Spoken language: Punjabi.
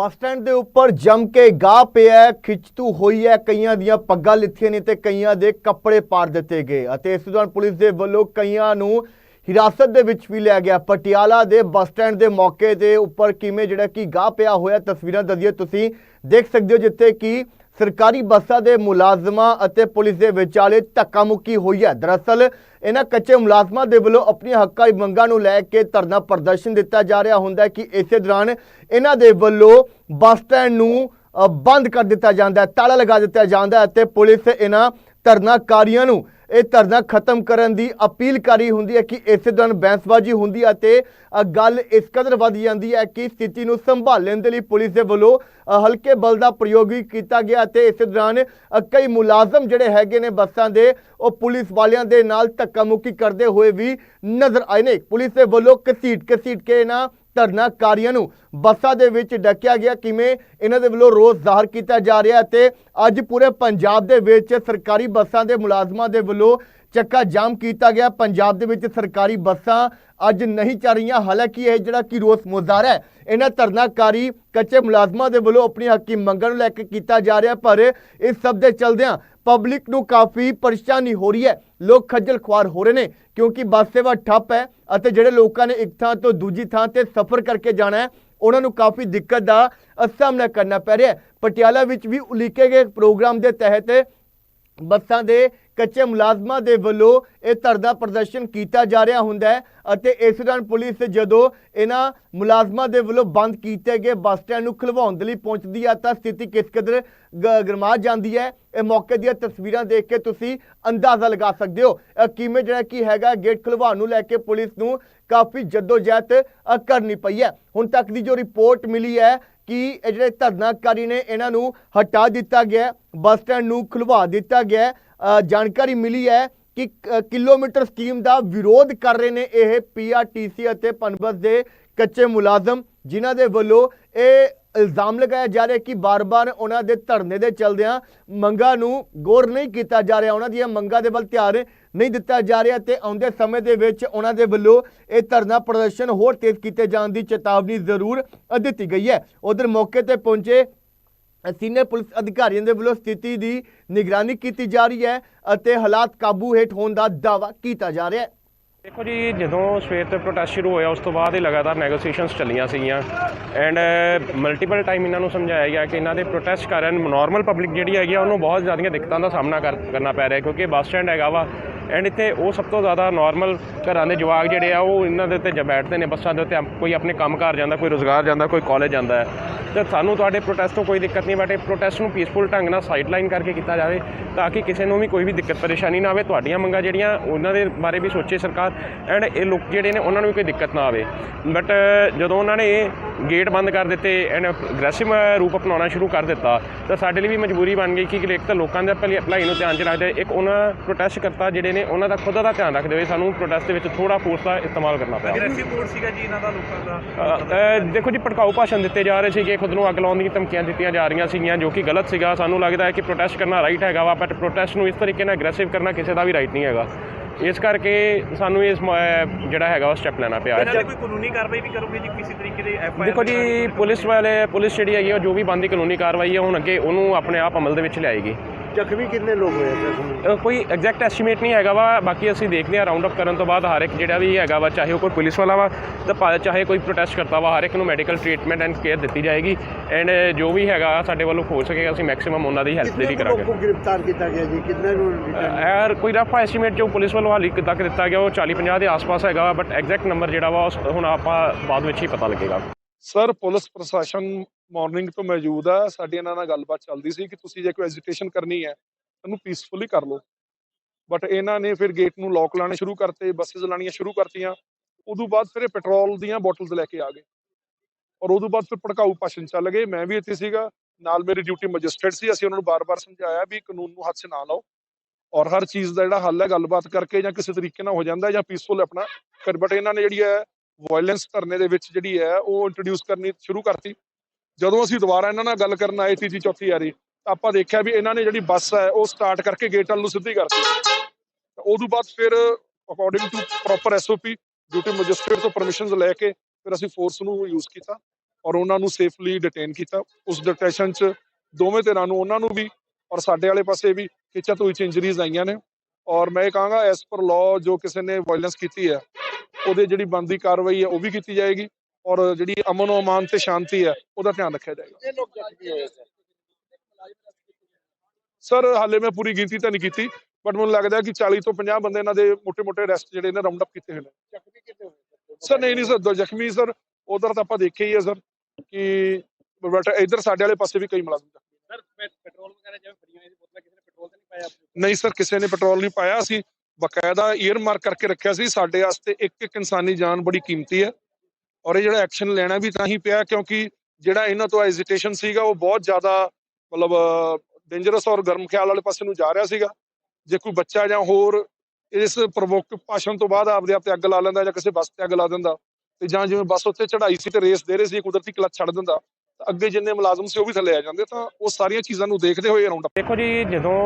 ਬੱਸ ਸਟੈਂਡ ਦੇ ਉੱਪਰ ਜੰਮ ਕੇ ਗਾਹ ਪਿਆ ਖਿੱਚਤੂ ਹੋਈ ਹੈ, ਕਈਆਂ ਦੀਆਂ ਪੱਗਾਂ ਲਿੱਥੀਆਂ ਨੇ ਤੇ ਕਈਆਂ ਦੇ ਕੱਪੜੇ ਪਾੜ ਦਿੱਤੇ ਗਏ। ਅਤੇ ਇਸ ਦੌਰਾਨ ਪੁਲਿਸ ਦੇ ਵੱਲੋਂ ਕਈਆਂ ਨੂੰ ਹਿਰਾਸਤ ਦੇ ਵਿੱਚ ਵੀ ਲਿਆ ਗਿਆ। ਪਟਿਆਲਾ ਦੇ ਬੱਸ ਸਟੈਂਡ ਦੇ ਮੌਕੇ ਦੇ ਉੱਪਰ ਕਿਵੇਂ ਜਿਹੜਾ ਕਿ ਗਾਹ ਪਿਆ ਹੋਇਆ ਤਸਵੀਰਾਂ ਦਰਜੇ ਤੁਸੀਂ ਦੇਖ ਸਕਦੇ ਹੋ ਜਿੱਥੇ ਕਿ ਸਰਕਾਰੀ ਬੱਸਾਂ ਦੇ ਮੁਲਾਜ਼ਮਾਂ ਅਤੇ ਪੁਲਿਸ ਦੇ ਵਿਚਾਲੇ ਧੱਕਾ ਮੁੱਕੀ ਹੋਈ ਹੈ। ਦਰਅਸਲ, ਇਹਨਾਂ ਕੱਚੇ ਮੁਲਾਜ਼ਮਾਂ ਦੇ ਵੱਲੋਂ ਆਪਣੀਆਂ ਹੱਕਾਂ ਦੀ ਮੰਗਾਂ ਨੂੰ ਲੈ ਕੇ ਧਰਨਾ ਪ੍ਰਦਰਸ਼ਨ ਦਿੱਤਾ ਜਾ ਰਿਹਾ ਹੁੰਦਾ ਹੈ ਕਿ ਇਸੇ ਦੌਰਾਨ ਇਹਨਾਂ ਦੇ ਵੱਲੋਂ ਬੱਸ ਸਟੈਂਡ ਨੂੰ ਬੰਦ ਕਰ ਦਿੱਤਾ ਜਾਂਦਾ ਹੈ, ਤਾਲਾ ਲਗਾ ਦਿੱਤਾ ਜਾਂਦਾ ਹੈ ਅਤੇ ਪੁਲਿਸ ਇਹਨਾਂ ਧਰਨਾਕਾਰੀਆਂ ਨੂੰ ਇਹ ਧਰਨਾ ਖਤਮ ਕਰਨ ਦੀ ਅਪੀਲ ਕਰੀ ਹੁੰਦੀ ਹੈ ਕਿ ਇਸੇ ਦੌਰਾਨ ਬੈਂਸਬਾਜ਼ੀ ਹੁੰਦੀ ਹੈ ਅਤੇ ਗੱਲ ਇਸ ਕਦਰ ਵੱਧ ਜਾਂਦੀ ਹੈ ਕਿ ਸਥਿਤੀ ਨੂੰ ਸੰਭਾਲਣ ਦੇ ਲਈ ਪੁਲਿਸ ਦੇ ਵੱਲੋਂ ਹਲਕੇ ਬਲ ਦਾ ਪ੍ਰਯੋਗ ਵੀ ਕੀਤਾ ਗਿਆ ਅਤੇ ਇਸੇ ਦੌਰਾਨ ਕਈ ਮੁਲਾਜ਼ਮ ਜਿਹੜੇ ਹੈਗੇ ਨੇ ਬੱਸਾਂ ਦੇ, ਉਹ ਪੁਲਿਸ ਵਾਲਿਆਂ ਦੇ ਨਾਲ ਧੱਕਾ ਮੁੱਕੀ ਕਰਦੇ ਹੋਏ ਵੀ ਨਜ਼ਰ ਆਏ ਨੇ। ਪੁਲਿਸ ਦੇ ਵੱਲੋਂ ਕਸੀਟ ਕਸੀਟ ਕੇ ਇਹਨਾਂ ਧਰਨਾਕਾਰੀਆਂ ਨੂੰ ਬੱਸਾਂ ਦੇ ਵਿੱਚ ਡੱਕਿਆ ਗਿਆ। ਕਿਵੇਂ ਇਹਨਾਂ ਦੇ ਵੱਲੋਂ ਰੋਸ ਜ਼ਾਹਰ ਕੀਤਾ ਜਾ ਰਿਹਾ ਹੈ ਤੇ ਅੱਜ ਪੂਰੇ ਪੰਜਾਬ ਦੇ ਵਿੱਚ ਸਰਕਾਰੀ ਬੱਸਾਂ ਦੇ ਮੁਲਾਜ਼ਮਾਂ ਦੇ ਵੱਲੋਂ ਚੱਕਾ ਜਾਮ ਕੀਤਾ ਗਿਆ। ਪੰਜਾਬ ਦੇ ਵਿੱਚ ਸਰਕਾਰੀ ਬੱਸਾਂ ਅੱਜ ਨਹੀਂ ਚੱਲ ਰਹੀਆਂ। ਹਾਲਾਂਕਿ ਇਹ ਜਿਹੜਾ ਕਿ ਰੋਸ ਮੁਜ਼ਾਹਰਾ ਹੈ, ਇਹਨਾਂ ਧਰਨਾਕਾਰੀ ਕੱਚੇ ਮੁਲਾਜ਼ਮਾਂ ਦੇ ਵੱਲੋਂ ਆਪਣੀ ਹੱਕੀ ਮੰਗਾਂ ਨੂੰ ਲੈ ਕੇ ਕੀਤਾ ਜਾ ਰਿਹਾ, ਪਰ ਇਸ ਸਭ ਦੇ ਚਲਦਿਆਂ ਪਬਲਿਕ ਨੂੰ ਕਾਫੀ ਪਰੇਸ਼ਾਨੀ ਹੋ ਰਹੀ ਹੈ। ਲੋਕ ਖੱਜਲ ਖੁਆਰ ਹੋ ਰਹੇ ਨੇ, ਕਿਉਂਕਿ ਬੱਸ ਸੇਵਾ ਠੱਪ ਹੈ ਅਤੇ ਜਿਹੜੇ ਲੋਕਾਂ ਨੇ ਇੱਕ ਥਾਂ ਤੋਂ ਦੂਜੀ ਥਾਂ ਤੇ ਸਫ਼ਰ ਕਰਕੇ ਜਾਣਾ ਹੈ, ਉਹਨਾਂ ਨੂੰ ਕਾਫੀ ਦਿੱਕਤ ਦਾ ਸਾਹਮਣਾ ਕਰਨਾ ਪੈ ਰਿਹਾ ਹੈ। ਪਟਿਆਲਾ ਵਿੱਚ ਵੀ ਉਲੀਕੇ ਗਏ ਪ੍ਰੋਗਰਾਮ ਦੇ ਤਹਿਤ ਬੱਸਾਂ ਦੇ ਕੱਚੇ ਮੁਲਾਜ਼ਮਾਂ ਦੇ ਵੱਲੋਂ ਇਹ ਧਰਨਾ ਪ੍ਰਦਰਸ਼ਨ ਕੀਤਾ ਜਾ ਰਿਹਾ ਹੁੰਦਾ ਹੈ ਅਤੇ ਇਸ ਦੌਰਾਨ ਪੁਲਿਸ ਜਦੋਂ ਇਹਨਾਂ ਮੁਲਾਜ਼ਮਾਂ ਦੇ ਵੱਲੋਂ ਬੰਦ ਕੀਤੇ ਗਏ ਬੱਸ ਸਟੈਂਡ ਨੂੰ ਖੁਲਵਾਉਣ ਦੇ ਲਈ ਪਹੁੰਚਦੀ ਹੈ ਤਾਂ ਸਥਿਤੀ ਕਿਸ ਕਦਰ ਗ- ਗਰਮਾ ਜਾਂਦੀ ਹੈ। ਇਹ ਮੌਕੇ ਦੀਆਂ ਤਸਵੀਰਾਂ ਦੇਖ ਕੇ ਤੁਸੀਂ ਅੰਦਾਜ਼ਾ ਲਗਾ ਸਕਦੇ ਹੋ। ਅ, ਕਿਵੇਂ ਜਿਹੜਾ ਕੀ ਹੈਗਾ ਗੇਟ ਖੁਲਵਾਉਣ ਨੂੰ ਲੈ ਕੇ ਪੁਲਿਸ ਨੂੰ ਕਾਫੀ ਜਦੋਜਹਿਦ ਅ, ਕਰਨੀ ਪਈ ਹੈ। ਹੁਣ ਤੱਕ ਦੀ ਜੋ ਰਿਪੋਰਟ ਮਿਲੀ ਹੈ ਕਿ ਇਹ ਜਿਹੜੇ ਧਰਨਾਕਾਰੀ ਨੇ ਇਹਨਾਂ ਨੂੰ ਹਟਾ ਦਿੱਤਾ ਗਿਆ ਬੱਸ ਸਟੈਂਡ ਨੂੰ ਖੁਲਵਾ ਦਿੱਤਾ ਗਿਆ ਜਾਣਕਾਰੀ ਮਿਲੀ ਹੈ ਕਿ ਕਿਲੋਮੀਟਰ ਸਕੀਮ ਦਾ ਵਿਰੋਧ ਕਰ ਰਹੇ ਨੇ ਇਹ ਪੀਆਰਟੀਸੀ ਅਤੇ ਪਨਬਸ ਦੇ ਕੱਚੇ ਮੁਲਾਜ਼ਮ, ਜਿਨ੍ਹਾਂ ਦੇ ਵੱਲੋਂ ਇਹ ਇਲਜ਼ਾਮ ਲਗਾਇਆ ਜਾ ਰਿਹਾ ਕਿ ਬਾਰ-ਬਾਰ ਉਹਨਾਂ ਦੇ ਧਰਨੇ ਦੇ ਚਲਦਿਆਂ ਮੰਗਾਂ ਨੂੰ ਗੌਰ ਨਹੀਂ ਕੀਤਾ ਜਾ ਰਿਹਾ। ਉਹਨਾਂ ਦੀਆਂ ਮੰਗਾਂ ਦੇ ਵੱਲ ਧਿਆਨ ਨਹੀਂ ਦਿੱਤਾ ਜਾ ਰਿਹਾ ਤੇ ਆਉਂਦੇ ਸਮੇਂ ਦੇ ਵਿੱਚ ਉਹਨਾਂ ਦੇ ਵੱਲੋਂ ਇਹ ਧਰਨਾ ਪ੍ਰਦਰਸ਼ਨ ਹੋਰ ਤੇਜ਼ ਕੀਤੇ ਜਾਣ ਦੀ ਚੇਤਾਵਨੀ ਜ਼ਰੂਰ ਦਿੱਤੀ ਗਈ ਹੈ। ਉਧਰ ਮੌਕੇ ਤੇ ਪਹੁੰਚੇ ਸੀਨੀਅਰ ਪੁਲਿਸ ਅਧਿਕਾਰੀਆਂ ਦੇ ਵੱਲੋਂ ਸਥਿਤੀ ਦੀ ਨਿਗਰਾਨੀ ਕੀਤੀ ਜਾ ਰਹੀ ਹੈ ਅਤੇ ਹਾਲਾਤ ਕਾਬੂ ਹੇਠ ਹੋਣ ਦਾ ਦਾਅਵਾ ਕੀਤਾ ਜਾ ਰਿਹਾ ਹੈ। ਦੇਖੋ ਜੀ, ਜਦੋਂ ਸਵੇਰ ਤੋਂ ਪ੍ਰੋਟੈਸਟ ਸ਼ੁਰੂ ਹੋਇਆ, ਉਸ ਤੋਂ ਬਾਅਦ ਹੀ ਲਗਾਤਾਰ ਨੈਗੋਸੀਏਸ਼ਨਸ ਚੱਲੀਆਂ ਸੀਗੀਆਂ। ਐਂਡ ਮਲਟੀਪਲ ਟਾਈਮ ਇਹਨਾਂ ਨੂੰ ਸਮਝਾਇਆ ਗਿਆ ਕਿ ਇਹਨਾਂ ਦੇ ਪ੍ਰੋਟੈਸਟ ਕਾਰਨ ਨਾਰਮਲ ਪਬਲਿਕ ਜਿਹੜੀ ਹੈਗੀ ਆ, ਉਹਨੂੰ ਬਹੁਤ ਜ਼ਿਆਦੀਆਂ ਦਿੱਕਤਾਂ ਦਾ ਸਾਹਮਣਾ ਕਰ- ਕਰਨਾ ਪੈ ਰਿਹਾ ਕਿਉਂਕਿ ਬੱਸ ਸਟੈਂਡ ਹੈਗਾ ਵਾ। ਐਂਡ ਇੱਥੇ ਉਹ ਸਭ ਤੋਂ ਜ਼ਿਆਦਾ ਨਾਰਮਲ ਘਰਾਂ ਦੇ ਜਵਾਕ ਜਿਹੜੇ ਆ, ਉਹ ਇਹਨਾਂ ਦੇ ਉੱਤੇ ਬੈਠਦੇ ਨੇ, ਬੱਸਾਂ ਦੇ ਉੱਤੇ ਆਪ- ਕੋਈ ਆਪਣੇ ਕੰਮ ਕਾਰ ਜਾਂਦਾ, ਕੋਈ ਰੋਜ਼ਗਾਰ ਜਾਂਦਾ, ਕੋਈ ਕਾਲਜ ਜਾਂਦਾ ਤੇ ਸਾਨੂੰ ਤੁਹਾਡੇ ਪ੍ਰੋਟੈਸਟ ਤੋਂ ਕੋਈ ਦਿੱਕਤ ਨਹੀਂ ਬਟ ਇਹ ਪ੍ਰੋਟੈਸਟ ਨੂੰ ਪੀਸਫੁਲ ਢੰਗ ਨਾਲ ਸਾਈਡਲਾਈਨ ਕਰਕੇ ਕੀਤਾ ਜਾਵੇ ਤਾਂ ਕਿ ਕਿਸੇ ਨੂੰ ਵੀ ਕੋਈ ਵੀ ਦਿੱਕਤ ਪਰੇਸ਼ਾਨੀ ਨਾ ਆਵੇ। ਤੁਹਾਡੀਆਂ ਮੰਗਾਂ ਜਿਹੜੀਆਂ ਉਹਨਾਂ ਦੇ ਬਾਰੇ ਵੀ ਸੋਚੇ ਸਰਕਾਰ ਐਂਡ ਇਹ ਲੋਕ ਜਿਹੜੇ ਨੇ ਉਹਨਾਂ ਨੂੰ ਵੀ ਕੋਈ ਦਿੱਕਤ ਨਾ ਆਵੇ। ਬਟ ਜਦੋਂ ਉਹਨਾਂ ਨੇ ਗੇਟ ਬੰਦ ਕਰ ਦਿੱਤੇ ਐਂਡ ਅਗਰੈਸਿਵ ਰੂਪ ਅਪਣਾਉਣਾ ਸ਼ੁਰੂ ਕਰ ਦਿੱਤਾ ਤਾਂ ਸਾਡੇ ਲਈ ਵੀ ਮਜਬੂਰੀ ਬਣ ਗਈ ਕਿ ਇੱਕ ਤਾਂ ਲੋਕਾਂ ਦੇ ਭਲੀ- ਭਲਾਈ ਨੂੰ ਧਿਆਨ 'ਚ ਰੱਖਦੇ ਇੱਕ ਉਹਨਾਂ ਪ੍ਰੋਟੈਸਟ ਕਰਤਾ ਜਿਹੜੇ ਨੇ ਉਹਨਾਂ ਦਾ ਖੁਦ ਦਾ ਧਿਆਨ ਰੱਖਦੇ ਹੋਏ ਸਾਨੂੰ ਪ੍ਰੋਟੈਸਟ ਦੇ ਵਿੱਚ ਥੋੜਾ ਫੋਰਸ ਦਾ ਇਸਤੇਮਾਲ ਕਰਨਾ ਪਿਆ। ਅਗਰੈਸਿਵ ਮੋਡ ਸੀਗਾ ਜੀ ਇਹਨਾਂ ਦਾ ਲੋਕਾਂ ਦਾ? ਦੇਖੋ ਜੀ ਭੜਕਾਊ ਭਾਸ਼ਣ ਦਿੱਤੇ ਜਾ ਰਹੇ ਸੀਗੇ ਖੁਦ ਨੂੰ ਅੱਗ ਲਾਉਣ ਦੀਆਂ ਧਮਕੀਆਂ ਦਿੱਤੀਆਂ ਜਾ ਰਹੀਆਂ ਸੀਗੀਆਂ ਜੋ ਕਿ ਗਲਤ ਸੀਗਾ। ਸਾਨੂੰ ਲੱਗਦਾ ਹੈ ਕਿ ਪ੍ਰੋਟੈਸਟ ਕਰਨਾ ਰਾਈਟ ਹੈਗਾ ਵਾ ਬਟ ਪ੍ਰੋਟੈਸਟ ਨੂੰ ਇਸ ਤਰੀਕੇ ਨਾਲ ਅਗਰੈਸਿਵ ਕਰਨਾ ਕਿਸੇ ਦਾ ਵੀ ਰਾਈਟ ਨਹੀਂ ਹੈਗਾ। ਇਸ ਕਰਕੇ ਸਾਨੂੰ ਇਸ ਜਿਹੜਾ ਹੈਗਾ ਉਹ ਸਟੈਪ ਲੈਣਾ ਪਿਆ। ਤੇ ਕੋਈ ਕਾਨੂੰਨੀ ਕਾਰਵਾਈ ਵੀ ਕਰੋਗੇ ਜੀ ਕਿਸੇ ਤਰੀਕੇ ਦੇ ਐਫ ਦੇਖੋ ਜੀ ਪੁਲਿਸ ਵਾਲੇ ਪੁਲਿਸ ਜਿਹੜੀ ਹੈਗੀ ਉਹ ਜੋ ਵੀ ਬੰਦੀ ਕਾਨੂੰਨੀ ਕਾਰਵਾਈ ਹੈ ਹੁਣ ਅੱਗੇ ਉਹਨੂੰ ਆਪਣੇ ਆਪ ਅਮਲ ਦੇ ਵਿੱਚ ਲਿਆਏਗੀ। ਜ਼ਖਮੀ ਕਿੰਨੇ ਲੋਕ ਹੋਏ ਸਰ ਅ, ਕੋਈ ਐਗਜ਼ੈਕਟ ਐਸਟੀਮੇਟ ਨਹੀਂ ਹੈਗਾ ਵਾ ਬਾਕੀ ਅਸੀਂ ਦੇਖਦੇ ਹਾਂ ਰਾਉਂਡ ਅਪ ਕਰਨ ਤੋਂ ਬਾਅਦ ਹਰ ਇੱਕ ਜਿਹੜਾ ਵੀ ਹੈਗਾ ਵਾ ਚਾਹੇ ਉਹ ਕੋਈ ਪੁਲਿਸ ਵਾਲਾ ਵਾ ਤਾਂ ਭਾ- ਚਾਹੇ ਕੋਈ ਪ੍ਰੋਟੈਸਟ ਕਰਤਾ ਵਾ ਹਰ ਇੱਕ ਨੂੰ ਮੈਡੀਕਲ ਟ੍ਰੀਟਮੈਂਟ ਐਂਡ ਕੇਅਰ ਦਿੱਤੀ ਜਾਏਗੀ। ਐਂਡ ਜੋ ਵੀ ਹੈਗਾ ਸਾਡੇ ਵੱਲੋਂ ਹੋ ਸਕੇਗਾ ਅਸੀਂ ਮੈਕਸਿਮਮ ਉਹਨਾਂ ਦੀ ਹੈਲਪ ਦੇ ਲੋਕ ਕਰਾਂਗੇ। ਨੂੰ ਗ੍ਰਿਫਤਾਰ ਕੀਤਾ ਗਿਆ ਜੀ? ਕਿੰਨੇ ਨੂੰ ਯਾਰ ਕੋਈ ਰਫ ਐਸਟੀਮੇਟ ਜੋ ਪੁਲਿਸ ਵੱਲੋਂ ਹਾਲੀ ਤੱਕ ਦਿੱਤਾ ਗਿਆ ਉਹ 40 50 ਦੇ ਆਸ-ਪਾਸ ਹੈਗਾ ਬਟ ਐਗਜ਼ੈਕਟ ਨੰਬਰ ਜਿਹੜਾ ਵਾ ਉਹ ਹੁਣ ਆਪਾਂ ਬਾਅਦ ਵਿੱਚ ਹੀ ਪਤਾ ਲੱਗੇਗਾ। ਸਰ ਪੁਲਿਸ ਪ੍ਰਸ਼ਾਸਨ ਮਾਰਨਿੰਗ ਤੋਂ ਮੌਜੂਦ ਆ, ਸਾਡੀ ਇਹਨਾਂ ਨਾਲ ਗੱਲਬਾਤ ਚੱਲਦੀ ਸੀ ਕਿ ਤੁਸੀਂ ਜੇ ਕੋਈ ਐਜੀਟੇਸ਼ਨ ਕਰਨੀ ਹੈ, ਉਹਨੂੰ ਪੀਸਫੁਲੀ ਕਰ ਲਓ। ਬਟ ਇਹਨਾਂ ਨੇ ਫਿਰ ਗੇਟ ਨੂੰ ਲੋਕ ਲਾਣੇ ਸ਼ੁਰੂ ਕਰਤੇ ਬੱਸਸ ਲਾਣੀਆਂ ਸ਼ੁਰੂ ਕਰਤੀਆਂ, ਉਦੋਂ ਬਾਅਦ ਫਿਰ ਇਹ ਪੈਟਰੋਲ ਦੀਆਂ ਬੋਟਲਸ ਲੈ ਕੇ ਆ ਗਏ। ਔਰ ਉਦੋਂ ਬਾਅਦ ਫਿਰ ਭੜਕਾਊ ਭਾਸ਼ਣ ਚੱਲ ਗਏ। ਮੈਂ ਵੀ ਇੱਥੇ ਸੀਗਾ, ਨਾਲ ਮੇਰੀ ਡਿਊਟੀ ਮੈਜਿਸਟਰੇਟ ਸੀ, ਅਸੀਂ ਉਹਨਾਂ ਨੂੰ ਬਾਰ-ਬਾਰ ਸਮਝਾਇਆ ਵੀ ਕਾਨੂੰਨ ਨੂੰ ਹੱਥ 'ਚ ਨਾ ਲਾਓ। ਔਰ ਹਰ ਚੀਜ਼ ਦਾ ਜਿਹੜਾ ਹੱਲ ਹੈ, ਗੱਲਬਾਤ ਕਰਕੇ ਜਾਂ ਕਿਸੇ ਤਰੀਕੇ ਨਾਲ ਹੋ ਜਾਂਦਾ ਜਾਂ ਪੀਸਫੁਲ ਆਪਣਾ ਕਰ ਬਟ ਇਹਨਾਂ ਨੇ ਜਿਹੜੀ ਹੈ ਵਾਇਲੈਂਸ ਧਰਨੇ ਦੇ ਵਿੱਚ ਜਿਹੜੀ ਹੈ, ਉਹ ਇੰਟਰੋਡਿਊਸ ਕਰਨੀ ਸ਼ੁਰੂ ਕਰਤੀ। ਜਦੋਂ ਅਸੀਂ ਦੁਬਾਰਾ ਇਹਨਾਂ ਨਾਲ ਗੱਲ ਕਰਨ ਆਏ ਤੀਜੀ ਚੌਥੀ ਵਾਰੀ ਤਾਂ ਆਪਾਂ ਦੇਖਿਆ ਵੀ ਇਹਨਾਂ ਨੇ ਜਿਹੜੀ ਬੱਸ ਹੈ, ਉਹ ਸਟਾਰਟ ਕਰਕੇ ਗੇਟ ਵੱਲ ਨੂੰ ਸਿੱਧੀ ਕਰਤੀ। ਤਾਂ ਉਦੋਂ ਬਾਅਦ ਫਿਰ according to proper SOP duty magistrate ਤੋਂ ਪਰਮਿਸ਼ਨਸ ਲੈ ਕੇ ਫਿਰ ਅਸੀਂ ਫੋਰਸ ਨੂੰ ਯੂਜ਼ ਕੀਤਾ ਔਰ ਉਹਨਾਂ ਨੂੰ ਸੇਫਲੀ ਡਿਟੇਨ ਕੀਤਾ। ਉਸ ਡਿਟੈਸ਼ਨ 'ਚ ਦੋਵੇਂ ਧਿਰਾਂ ਨੂੰ, ਉਹਨਾਂ ਨੂੰ ਵੀ ਔਰ ਸਾਡੇ ਵਾਲੇ ਪਾਸੇ ਵੀ ਖਿੱਚਾ ਤੋਂ ਵਿੱਚ ਇੰਜਰੀਜ਼ ਆਈਆਂ ਨੇ। ਔਰ ਮੈਂ ਇਹ ਕਹਾਂਗਾ ਐਸ ਪਰ ਲਾਅ ਜੋ ਕਿਸੇ ਨੇ ਵਾਇਲੈਂਸ ਕੀਤੀ ਹੈ, ਉਹਦੇ ਜਿਹੜੀ ਬੰਦੀ ਕਾਰਵਾਈ ਹੈ, ਉਹ ਵੀ ਕੀਤੀ ਜਾਏਗੀ। ਔਰ ਜਿਹੜੀ ਅਮਨ ਅਮਾਨ ਤੇ ਸ਼ਾਂਤੀ ਹੈ ਉਹਦਾ ਧਿਆਨ ਰੱਖਿਆ ਜਾਏਗਾ। ਸਰ। ਹਾਲੇ ਮੈਂ ਪੂਰੀ ਗਿਣਤੀ ਤਾਂ ਨਹੀਂ ਕੀਤੀ ਬਟ ਮੈਨੂੰ ਲੱਗਦਾ ਕਿ 40 ਤੋਂ 50 ਬੰਦੇ ਇਹਨਾਂ ਦੇ ਮੋٹے-ਮੋٹے ਅਰੈਸਟ ਜਿਹੜੇ ਨੇ ਰਾਉਂਡ ਅਪ ਕੀਤੇ ਹੋਏ ਨੇ। ਸਰ? ਨਹੀਂ ਨਹੀਂ ਸਰ ਜ਼ਖਮੀ ਸਰ ਉਧਰ ਤਾਂ ਆਪਾਂ ਦੇਖਿਆ ਹੀ ਹੈ ਸਰ ਕਿ ਬਟ ਇਧਰ ਸਾਡੇ ਵਾਲੇ ਪਾਸੇ ਵੀ ਕਈ ਮਲਾਜ਼ਮ ਸਰ ਪੈਟਰੋਲ ਵਗੈਰਾ ਜਿਵੇਂ ਫਰੀਆਂ ਇਹਦੇ ਬੋਤਲਾਂ ਕਿਸੇ ਨੇ ਪੈਟਰੋਲ ਤਾਂ ਨਹੀਂ ਪਾਇਆ ਨਹੀਂ ਸਰ ਕਿਸੇ ਨੇ ਪੈਟਰੋਲ ਨਹੀਂ ਪਾਇਆ ਸੀ ਬਕਾਇਦਾ ਈਅਰ ਮਾਰਕ ਕਰਕੇ ਰੱਖਿਆ ਸੀ ਸਾਡੇ ਵਾਸਤੇ ਇੱਕ ਇੱਕ ਇਨਸਾਨੀ ਜਾਨ ਬੜੀ ਕੀਮਤੀ ਹੈ। ਔਰ ਇਹ ਜਿਹੜਾ ਐਕਸ਼ਨ ਲੈਣਾ ਵੀ ਤਾਂ ਹੀ ਪਿਆ ਕਿਉਂਕਿ ਜਿਹੜਾ ਇਹਨਾਂ ਤੋਂ ਐਜ਼ਿਟੇਸ਼ਨ ਸੀਗਾ, ਉਹ ਬਹੁਤ ਜ਼ਿਆਦਾ ਮਤਲਬ ਡੇਂਜਰਸ ਔਰ ਗਰਮ ਖਿਆਲ ਵਾਲੇ ਪਾਸੇ ਨੂੰ ਜਾ ਰਿਹਾ ਸੀਗਾ। ਜੇ ਕੋਈ ਬੱਚਾ ਜਾਂ ਹੋਰ ਇਸ ਪ੍ਰਵੋਕ ਭਾਸ਼ਣ ਤੋਂ ਬਾਅਦ ਆਪਦੇ ਆਪ ਤੇ ਅੱਗ ਲਾ ਲੈਂਦਾ ਜਾਂ ਕਿਸੇ ਬੱਸ ਤੇ ਅੱਗ ਲਾ ਦਿੰਦਾ ਤੇ ਜਾਂ ਜਿਵੇਂ ਬੱਸ ਉੱਤੇ ਚੜਾਈ ਸੀ ਤੇ ਰੇਸ ਦੇ ਰਹੇ ਸੀ, ਕੁਦਰਤੀ ਕਲਚ ਛੱਡ ਦਿੰਦਾ ਅੱਗੇ ਜਿੰਨੇ ਮੁਲਾਜ਼ਮ ਸੀ ਉਹ ਵੀ ਥੱਲੇ ਆ ਜਾਂਦੇ, ਤਾਂ ਉਹ ਸਾਰੀਆਂ ਚੀਜ਼ਾਂ ਨੂੰ ਦੇਖਦੇ ਹੋਏ ਰਾਉਂਡ ਦੇਖੋ ਜੀ, ਜਦੋਂ